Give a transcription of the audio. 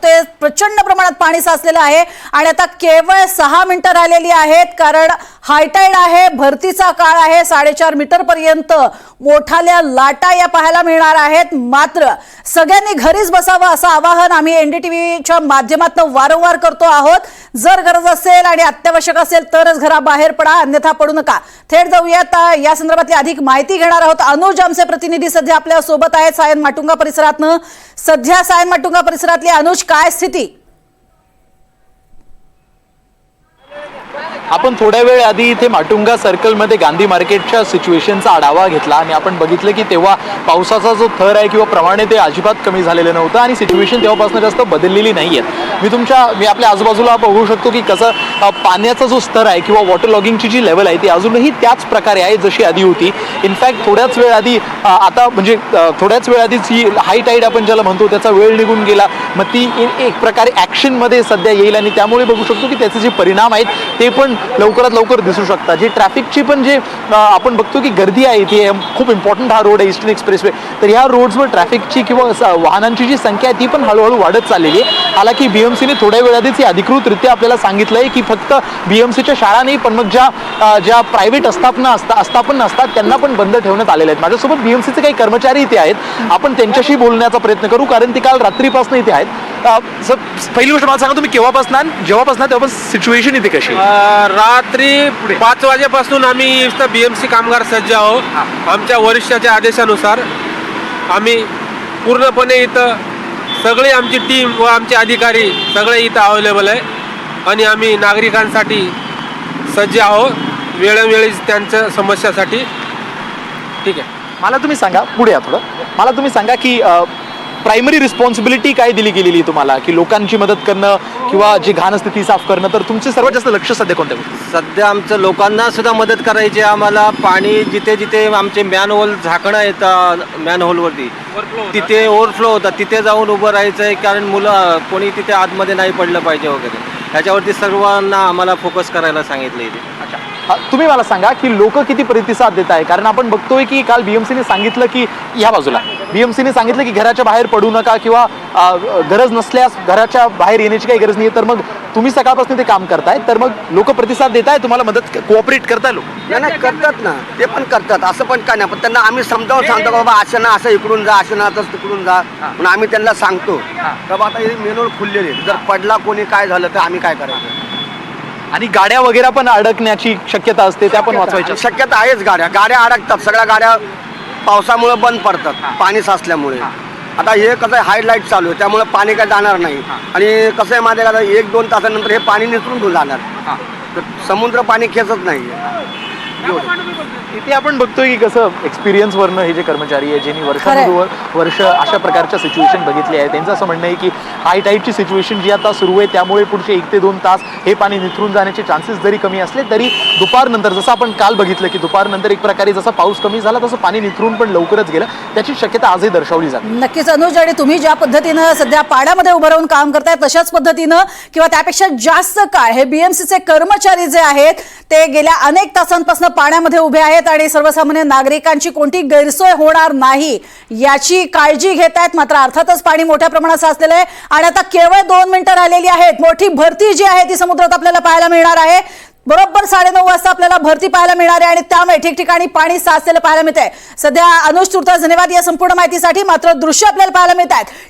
Te प्रचंड प्रमाणात पाणी साचलेलं आहे आणि आता केवळ सहा मिनिटं राहिलेली आहेत कारण हायटाईड आहे भरतीचा काळ आहे साडेचार मीटर पर्यंत मोठाल्या लाटा या पाहायला मिळणार आहेत. मात्र सगळ्यांनी घरीच बसावं असं आवाहन आम्ही एनडीटीव्हीच्या माध्यमातून वारंवार करतो आहोत. जर गरज असेल आणि अत्यावश्यक असेल तरच घराबाहेर पडा अन्यथा पडू नका. थेट जाऊयात. या संदर्भातली अधिक माहिती घेणार आहोत. अनुज आमचे प्रतिनिधी सध्या आपल्यासोबत आहेत. सायन माटुंगा परिसरातनं. सध्या सायन माटुंगा परिसरातली अनुज काय ಸ್ಥಿತಿ आपण थोड्या वेळ आधी इथे माटुंगा सर्कलमध्ये गांधी मार्केटच्या सिच्युएशनचा आढावा घेतला आणि आपण बघितलं की तेव्हा पावसाचा जो थर आहे किंवा प्रमाणे ते अजिबात कमी झालेलं नव्हतं आणि सिच्युएशन तेव्हापासून जास्त बदललेली नाही आहे मी तुमच्या मी आपल्या आजूबाजूला बघू शकतो की कसं पाण्याचा जो स्तर आहे किंवा वॉटर लॉगिंगची जी लेवल आहे ती अजूनही त्याच प्रकारे आहे जशी आधी होती. इनफॅक्ट थोड्याच वेळ आधी आता म्हणजे थोड्याच वेळ आधी जी हाय टाईड आपण ज्याला म्हणतो त्याचा वेळ निघून गेला. मग ती एक प्रकारे ॲक्शनमध्ये सध्या येईल आणि त्यामुळे बघू शकतो की त्याचे जे परिणाम आहेत ते पण लवकरात लवकर दिसू शकतात जी ट्रॅफिकची पण जे आपण बघतो की गर्दी आहे ती खूप इम्पॉर्टंट हा रोड आहे ईस्टर्न एक्सप्रेसवे तर ह्या रोड्सवर ट्रॅफिकची किंवा वाहनांची जी संख्या आहे ती पण हळूहळू वाढत चाललेली आहे. हालाकी बीएमसीने थोड्या वेळ आधीच हे अधिकृतरित्या आपल्याला सांगितलं आहे की फक्त बीएमसीच्या शाळा नाही पण मग ज्या ज्या प्रायव्हेट आस्थापना असतात आस्थापना असतात त्यांना पण बंद ठेवण्यात आलेले आहेत. माझ्यासोबत बीएमसीचे काही कर्मचारी इथे आहेत. आपण त्यांच्याशी बोलण्याचा प्रयत्न करू कारण ते काल रात्रीपासून इथे आहेत. सर पहिली गोष्ट मला सांगा तुम्ही केव्हापासून जेव्हापासून तेव्हापासून सिच्युएशन इथे कशी रात्री पाच वाजेपासून आम्ही इथं बी एम सी कामगार सज्ज आहोत. आमच्या वरिष्ठाच्या आदेशानुसार आम्ही पूर्णपणे इथं सगळी आमची टीम व आमचे अधिकारी सगळे इथं अवेलेबल आहे. आणि आम्ही नागरिकांसाठी सज्ज आहोत. वेळोवेळी त्यांच्या समस्यासाठी. ठीक आहे. मला तुम्ही सांगा पुढे या थोडं. मला तुम्ही सांगा की प्रायमरी रिस्पॉन्सिबिलिटी काय दिली गेलेली आहे तुम्हाला? की लोकांची मदत करणं किंवा जी घाण स्थिती साफ करणं तर तुमचे सर्वात जास्त लक्ष सध्या कोणत्या गोष्टी? सध्या आमचं लोकांना सुद्धा मदत करायची आहे. आम्हाला पाणी जिथे जिथे आमचे मॅनहोल झाकणं येतं मॅनहोलवरती तिथे ओव्हरफ्लो होतात तिथे जाऊन उभं राहायचं आहे कारण मुलं कोणी तिथे आतमध्ये नाही पडलं पाहिजे वगैरे. ह्याच्यावरती सर्वांना आम्हाला फोकस करायला सांगितलं इथे. तुम्ही मला सांगा की लोक किती प्रतिसाद देत आहे? कारण आपण बघतोय की काल बीएमसीने सांगितलं की या बाजूला. बीएमसीने सांगितलं की घराच्या बाहेर पडू नका किंवा गरज नसल्यास घराच्या बाहेर येण्याची काही गरज नाही तर मग तुम्ही सकाळपासून ते काम करताय. तर मग लोक प्रतिसाद देत आहे तुम्हाला मदत कोऑपरेट करताय लोक. नाही नाही करतात ना. ते पण करतात. असं पण काय नाही. पण त्यांना आम्ही समजावून सांगतो बाबा असं ना असं इकडून जा असं ना असं तिकडून जा. म्हणून आम्ही त्यांना सांगतो का बाबा आता हे मेनूळ खुललेले. जर पडला कोणी काय झालं तर आम्ही काय करायचं? आणि गाड्या वगैरे पण अडकण्याची शक्यता असते त्या पण वाचवायच्या. शक्यता आहेच गाड्या. गाड्या अडकतात. सगळ्या गाड्या पावसामुळे बंद पडतात. पाणी साचल्यामुळे. आता हे कसं आहे हायलाईट चालू आहे. त्यामुळे पाणी काय जाणार नाही. आणि कसं आहे माझ्या एक दोन तासानंतर हे पाणी निसरून जाणार. तर समुद्र पाणी खेचत नाही इथे आपण बघतोय की कसं एक्सपिरियन्स वरनं हे जे कर्मचारी आहे ज्यांनी वर्षानुवर्ष वर्ष अशा प्रकारच्या सिच्युएशन बघितली आहे त्यांचं असं म्हणणं आहे की हाय टाईडची सिच्युएशन जी आता सुरू आहे त्यामुळे पुढचे एक ते दोन तास हे पाणी निथरून जाण्याचे चान्सेस जरी कमी असले तरी दुपारनंतर जसं आपण काल बघितलं की दुपारनंतर एक प्रकारे जसा पाऊस कमी झाला तसं पाणी निथरून पण लवकरच गेलं. त्याची शक्यता आजही दर्शवली जाते. नक्कीच अनुज आणि तुम्ही ज्या पद्धतीनं सध्या पाण्यामध्ये उभं राहून काम करताय तशाच पद्धतीनं किंवा त्यापेक्षा जास्त काळ हे बीएमसीचे कर्मचारी जे आहेत ते गेल्या अनेक तासांपासून पाण्यामध्ये उभे आहेत आणि सर्वसामान्य नागरिकांची कोणती गैरसोय होणार नाही याची काळजी घेत आहेत. मात्र अर्थातच पाणी मोठ्या प्रमाणात साचलेलं आहे आणि आता केवळ दोन मिनिटं राहिलेली आहेत. मोठी भरती जी आहे ती समुद्रात आपल्याला पाहायला मिळणार आहे. बरोबर साडेनऊ वाजता आपल्याला भरती पाहायला मिळणार आहे आणि त्यामुळे ठिकठिकाणी पाणी साचलेलं पाहायला मिळत आहे सध्या अनुज तुर्ता धन्यवाद या संपूर्ण माहितीसाठी. मात्र दृश्य आपल्याला पाहायला मिळत आहेत